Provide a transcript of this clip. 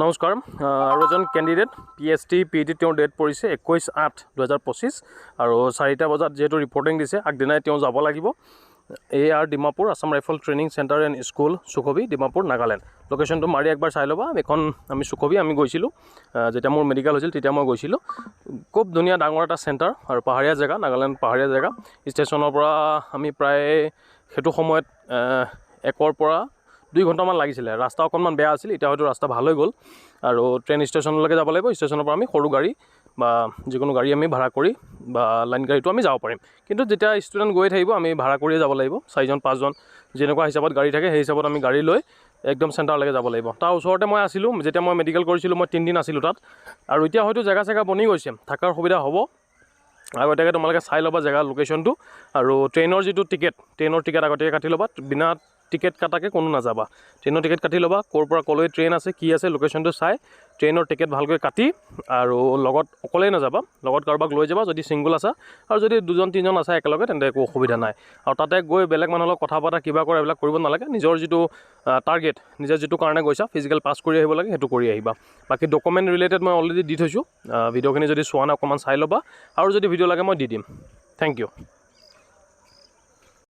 নমস্কাৰ আৰু এজন candidate P H T P T তেওঁৰ ডেট পৰিছে একৈছ আঠ দুহেজাৰ পঁচিছ আৰু চাৰিটা বজাত যিহেতু ৰিপৰ্টিং দিছে, আগদিনাই তেওঁ যাব লাগিব। A R Dimapur Assam rifle training centre and school Sukhovi Dimapur, Nagaland. লোকেশ্যনটো মাৰি একবাৰ চাই ল'বা এইখন আমি চুকবি আমি গৈছিলোঁ। যেতিয়া মোৰ মেডিকেল হৈছিল, তেতিয়া মই গৈছিলোঁ। খুব ধুনীয়া ডাঙৰ এটা চেণ্টাৰ আৰু পাহাৰীয়া জেগা, নাগালেণ্ড পাহাৰীয়া জেগা। ষ্টেচনৰ পৰা আমি প্ৰায়, সেইটো সময়ত একৰ পৰা দুই ঘণ্টামান লাগিছিলে। ৰাস্তা অকণমান বেয়া আছিল এতিয়া হয়তো ৰাস্তা ভাল হৈ গ'ল। আৰু ট্ৰেইন ষ্টেচনলৈকে যাব লাগিব ষ্টেচনৰ পৰা আমি সৰু গাড়ী বা যিকোনো গাড়ী আমি ভাড়া কৰি বা লাইন গাড়ীটো আমি যাব পাৰিম। কিন্তু যেতিয়া ষ্টুডেণ্ট গৈ থাকিব আমি ভাড়া কৰিয়ে যাব লাগিব চাৰিজন পাঁচজন যেনেকুৱা হিচাপত গাড়ী থাকে সেই হিচাপত আমি গাড়ী লৈ একদম চেণ্টাৰলৈকে যাব লাগিব। তাৰ ওচৰতে মই আছিলোঁ যেতিয়া মই মেডিকেল কৰিছিলোঁ মই তিনিদিন আছিলোঁ তাত। আৰু এতিয়া হয়তো জেগা চেগা বনি গৈছে থকাৰ সুবিধা হ'ব। আগতীয়াকৈ তোমালোকে চাই ল'বা জেগা লোকেশ্যনটো আৰু ট্ৰেইনৰ যিটো টিকেট ট্ৰেইনৰ টিকেট আগতীয়াকৈ কাটি ল'বা বিনা টিকেট কাটাকৈ কোনো নাযাবা। ট্ৰেইনৰ টিকেট কাটি ল'বা ক'ৰ পৰা ক'লৈ ট্ৰেইন আছে কি আছে লোকেশ্যনটো চাই ট্ৰেইনৰ টিকেট ভালকৈ কাটি আৰু লগত অকলেই নাযাবা লগত কাৰোবাক লৈ যাবা যদি ছিংগুল আছা আৰু যদি দুজন তিনিজন আছে একেলগে তেন্তে একো অসুবিধা নাই। আৰু তাতে গৈ বেলেগ মানুহৰ লগত কথা পতা কিবা কৰা এইবিলাক কৰিব নালাগে। নিজৰ যিটো টাৰ্গেট নিজে যিটো কাৰণে গৈছা ফিজিকেল পাছ কৰি আহিব লাগে সেইটো কৰি আহিবা। বাকী ডকুমেণ্ট ৰিলেটেড মই অলৰেডি দি থৈছোঁ ভিডিঅ'খিনি যদি চোৱা নাই অকণমান চাই ল'বা। আৰু যদি ভিডিঅ' লাগে মই দি দিম। Thank U